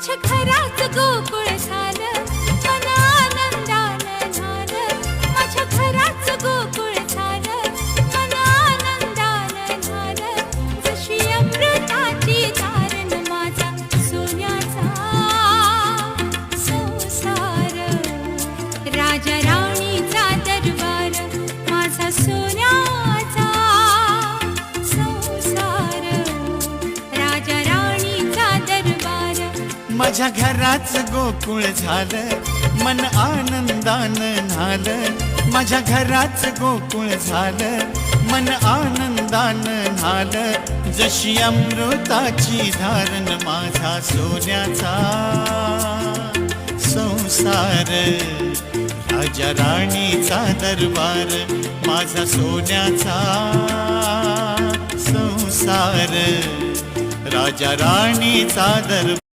माझ्या घरात गोकुळ झालं. मन आनंदानं झालं. माझ्या घरात गोकुळ झालं. मन आनंदानं झालं. जशी अमृताची धारण माझा सोन्याचा संसार. राजा राणीचा माझ्या घराच गोकुळ झालं, मन आनंदानं न्हालं. माझ्या घराच गोकुळ झालं, मन आनंदानं न्हालं. जशी अमृताची धारण माझा सोन्याचा. संसार, राजा राणीचा दरबार माझा सोन्याचा. संसार, राजा राणीचा दरबार